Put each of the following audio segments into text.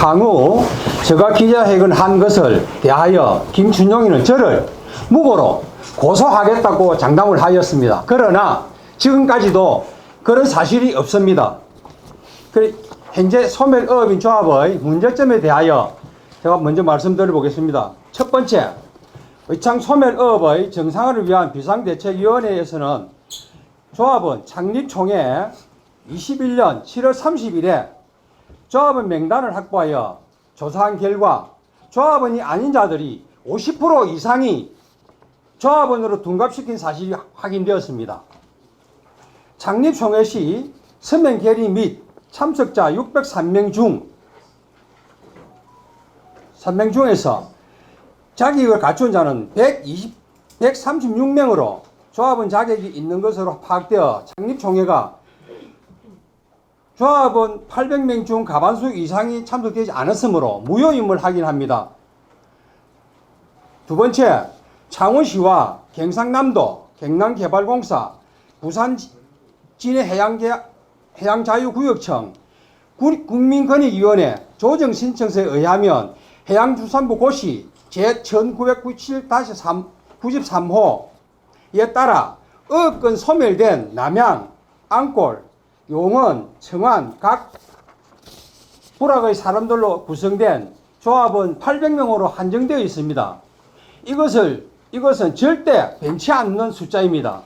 향후 제가 기자회견 한 것을 대하여 김춘용이는 저를 무고로 고소하겠다고 장담을 하였습니다. 그러나 지금까지도 그런 사실이 없습니다. 현재 소멸어업인 조합의 문제점에 대하여 제가 먼저 말씀드려 보겠습니다. 첫 번째, 의창 소멸어업의 정상화를 위한 비상대책위원회에서는 조합은 창립 총회 21년 7월 30일에 조합원 명단을 확보하여 조사한 결과 조합원이 아닌 자들이 50% 이상이 조합원으로 둔갑시킨 사실이 확인되었습니다. 창립 총회 시 서명 결의 및 참석자 603명 중 3명 중에서 자격을 갖춘 자는 120, 136명으로 조합원 자격이 있는 것으로 파악되어 창립총회가 조합원 800명 중 가반수 이상이 참석되지 않았으므로 무효임을 확인합니다. 두 번째, 창원시와 경상남도, 경남개발공사, 부산 진해 해양계, 해양자유구역청, 구- 국민권익위원회 조정 신청서에 의하면 해양수산부 고시 제1997-93호에 따라 어업권 소멸된 남양, 안골, 용원, 청안 각 부락의 사람들로 구성된 조합은 800명으로 한정되어 있습니다. 이것을 이것은 절대 변치 않는 숫자입니다.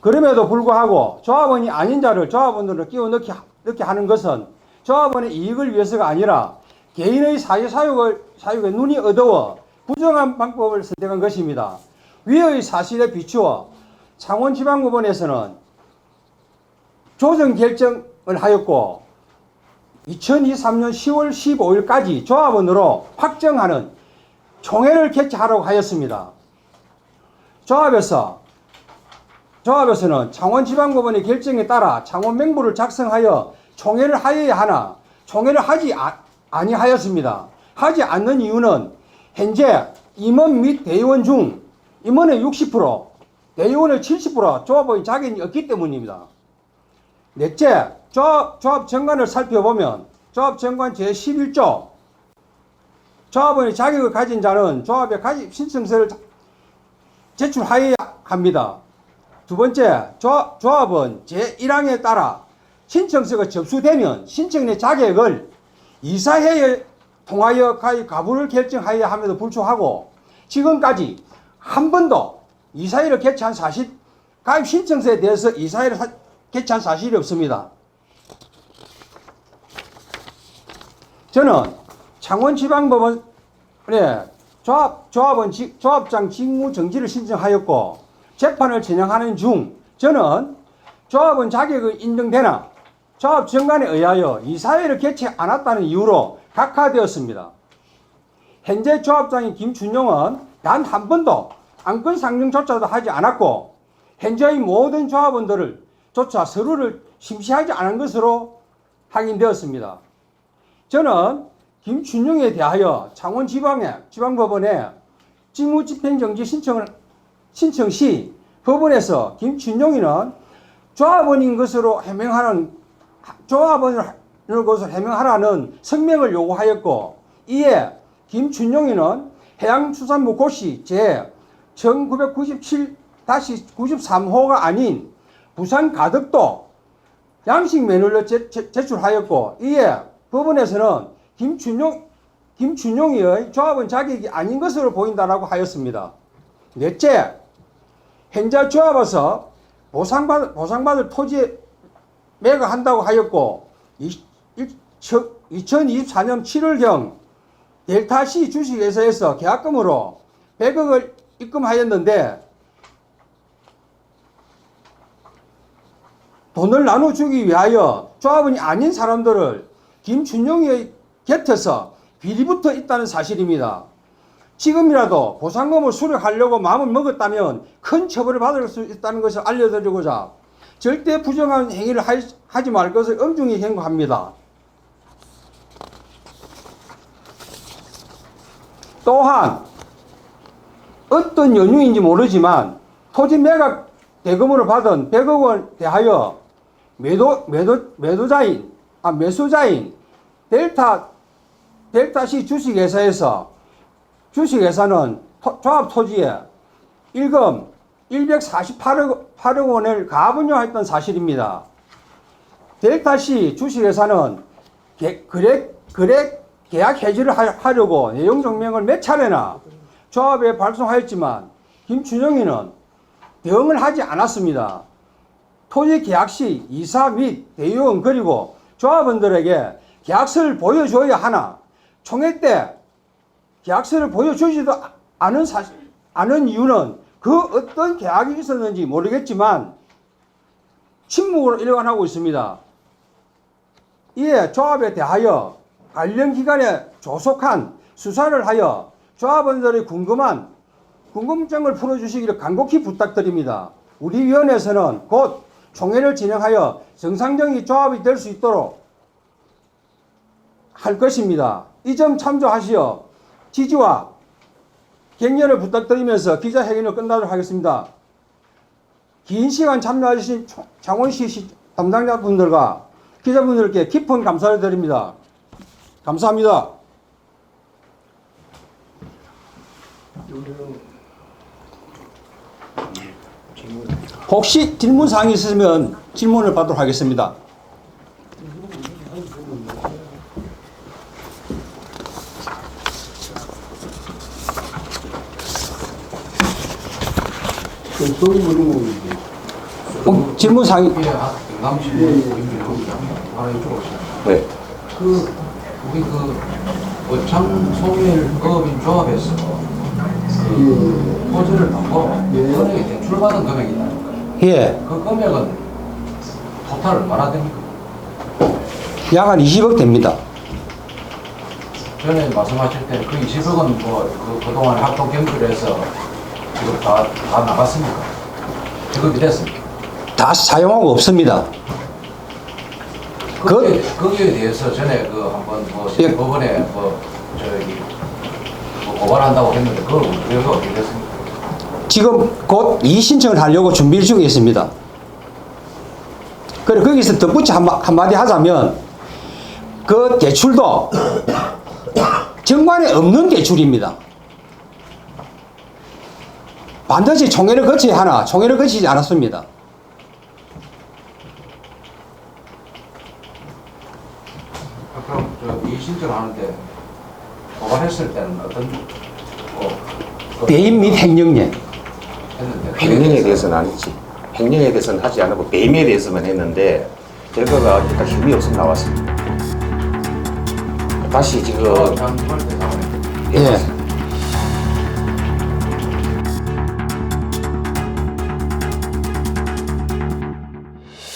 그럼에도 불구하고 조합원이 아닌 자를 조합원으로 끼워 넣게, 넣게 하는 것은 조합원의 이익을 위해서가 아니라 개인의 사회 사육을 사육에 눈이 어두워 부정한 방법을 선택한 것입니다. 위의 사실에 비추어 창원지방법원에서는 조정 결정을 하였고 2023년 10월 15일까지 조합원으로 확정하는 총회를 개최하라고 하였습니다. 조합에서 조합에서는 창원지방법원의 결정에 따라 창원 맹부를 작성하여 총회를 하여야 하나 총회를 하지 아, 아니하였습니다. 하지 않는 이유는 현재 임원 및 대의원 중 임원의 60%, 대의원의 70% 조합의 자격이 없기 때문입니다. 넷째, 조합, 조합 정관을 살펴보면 조합 정관 제11조 조합원의 자격을 가진 자는 조합의 가입 신청서를 제출하여야 합니다. 두 번째, 조합, 조합은 제1항에 따라 신청서가 접수되면 신청의 자격을 이사회에 통하여 가입 가부를 결정하여야 함에도 불구하고 지금까지 한 번도 이사회를 개최한 사실, 가입 신청서에 대해서 이사회를 사- 개최한 사실이 없습니다. 저는 창원지방법원에 조합, 조합원, 지- 조합장 직무 정지를 신청하였고 재판을 진행하는 중 저는 조합원 자격이 인정되나 조합 정관에 의하여 이사회를 개최 않았다는 이유로 각하되었습니다. 현재 조합장인 김춘용은 단 한 번도 안건 상정조차도 하지 않았고 현재의 모든 조합원들을 조차 서류를 심시하지 않은 것으로 확인되었습니다. 저는 김춘용에 대하여 창원지방에 지방법원에 직무집행정지 신청을 신청 시 법원에서 김춘용이는 조합원인 것으로 해명하는 조합원을 것을 해명하라는 성명을 요구하였고 이에 김춘용이는 해양수산부 고시 제 1997-93호가 아닌 부산 가덕도 양식 매뉴얼을 제, 제, 제출하였고 이에 법원에서는 김춘용 김춘용의 조합원 자격이 아닌 것으로 보인다라고 하였습니다. 넷째, 현재 조합에서 보상받, 보상받을 토지에 매각한다고 하였고 2024년 7월경 델타시 주식회사에서 계약금으로 100억을 입금하였는데 돈을 나눠주기 위하여 조합원이 아닌 사람들을 김춘용의 곁에서 비리부터 있다는 사실입니다. 지금이라도 보상금을 수령하려고 마음을 먹었다면 큰 처벌을 받을 수 있다는 것을 알려드리고자 절대 부정한 행위를 하- 하지 말 것을 엄중히 경고합니다. 또한 어떤 연유인지 모르지만 토지 매각 대금으로 받은 100억 원 대하여 매도, 매도, 매도자인, 아, 매수자인 델타 델타시 주식회사에서 주식회사는 토- 조합토지에 일금 148억 8억 원을 가분요했던 사실입니다. 델타시 주식회사는 개- 거래, 거래 계약 해지를 하- 하려고 내용 증명을 몇 차례나 조합에 발송하였지만 김춘영이는 대응을 하지 않았습니다. 토지 계약 시 이사 및 대의원 그리고 조합원들에게 계약서를 보여줘야 하나 총회 때 계약서를 보여주지도 않은 사실, 않은 이유는 그 어떤 계약이 있었는지 모르겠지만 침묵으로 일관하고 있습니다. 이에 조합에 대하여 관련 기관에 조속한 수사를 하여 조합원들의 궁금한 궁금증을 풀어주시기를 간곡히 부탁드립니다. 우리 위원회에서는 곧 총회를 진행하여 정상적인 조합이 될 수 있도록 할 것입니다. 이 점 참조하시어 지지와 격려를 부탁드리면서 기자회견을 끝나도록 하겠습니다. 긴 시간 총- 창원시 시- 담당자분들과 기자분들께 깊은 감사를 드립니다. 감사합니다. 혹시 질문 사항이 있으면 질문을 받도록 하겠습니다. 어, 질문 사항이 예, 아. 네. 그 우리 그 어창 소멸 어업인 조합에서 그 호재를 받고 은행에 대출받은 금액이 있다니까. 예, 그 금액은 토탈 얼마나 됩니까? 약한 20억 됩니다. 전에 말씀하실 때 그 20억은 뭐 그 그동안 합동 경질해서 지금 다, 다 나갔습니까? 지급이 됐습니까? 다 사용하고 없습니다. 그- 거기에, 거기에 대해서 전에 그 한번 뭐 예. 법원에 뭐 저기 뭐 고발한다고 했는데 그걸 어떻게 됐습니까? 지금 곧 이의 신청을 하려고 준비 중에 있습니다. 그리고 거기서 덧붙여 한마, 한마디 하자면 그 대출도 정관에 없는 대출입니다. 반드시 총회를 거쳐야 하나 총회를 거치지 않았습니다. 아, 그럼 저 이의 신청하는데 고발했을 때는 어떤 뭐그 배임 및 횡령죄. 했는데 횡령에 대해서는 아니지. 횡령에 대해서는 하지 않았고 배임에 대해서만 했는데 결과가 일단 혐의 없음 나왔습니다. 다시 지금 때 나오네. 예.